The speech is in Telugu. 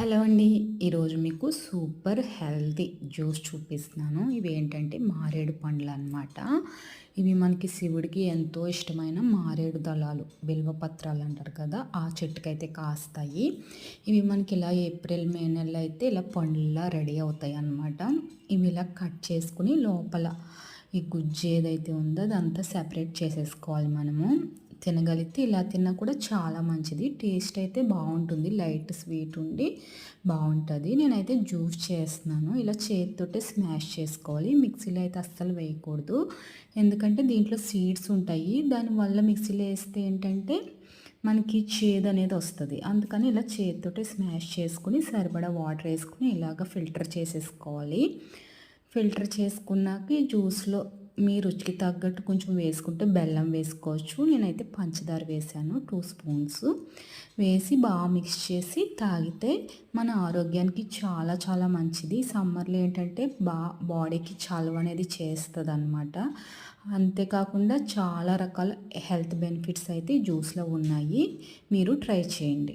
హలో అండి. ఈరోజు మీకు సూపర్ హెల్తీ జ్యూస్ చూపిస్తున్నాను. ఇవి ఏంటంటే మారేడు పండ్లు అనమాట ఇవి మనకి శివుడికి ఎంతో ఇష్టమైన మారేడు దళాలు బిల్వపత్రాలు అంటారు కదా ఆ చెట్టుకైతే కాస్తాయి. ఇవి మనకి ఇలా ఏప్రిల్ మే నెలలో అయితే ఇలా పండ్లా రెడీ అవుతాయి అన్నమాట. ఇవి ఇలా కట్ చేసుకుని లోపల ఈ గుజ్జు ఏదైతే ఉందో అదంతా సెపరేట్ చేసేసుకోవాలి మనము. తినగలిగితే ఇలా తిన్నా కూడా చాలా మంచిది. టేస్ట్ అయితే బాగుంటుంది. లైట్ స్వీట్ ఉండి బాగుంటుంది. నేనైతే జ్యూస్ చేస్తున్నాను. ఇలా చేతితోటే స్మాష్ చేసుకోవాలి. మిక్సీలో అయితే అస్సలు వేయకూడదు. ఎందుకంటే దీంట్లో సీడ్స్ ఉంటాయి. దానివల్ల మిక్సీలో వేస్తే ఏంటంటే మనకి చేదు అనేది వస్తుంది. అందుకని ఇలా చేతితోటే స్మాష్ చేసుకుని సరిపడా వాటర్ వేసుకుని ఇలాగ ఫిల్టర్ చేసేసుకోవాలి. ఫిల్టర్ చేసుకున్నాక ఈ జ్యూస్లో మీ రుచికి తగ్గట్టు కొంచెం వేసుకుంటే బెల్లం వేసుకోవచ్చు. నేనైతే పంచదార వేసాను టూ స్పూన్స్. వేసి బాగా మిక్స్ చేసి తాగితే మన ఆరోగ్యానికి చాలా చాలా మంచిది. సమ్మర్లో ఏంటంటే బా బాడీకి చలువ అనేది చేస్తుంది అనమాట అంతేకాకుండా చాలా రకాల హెల్త్ బెనిఫిట్స్ అయితే జ్యూస్లో ఉన్నాయి. మీరు ట్రై చేయండి.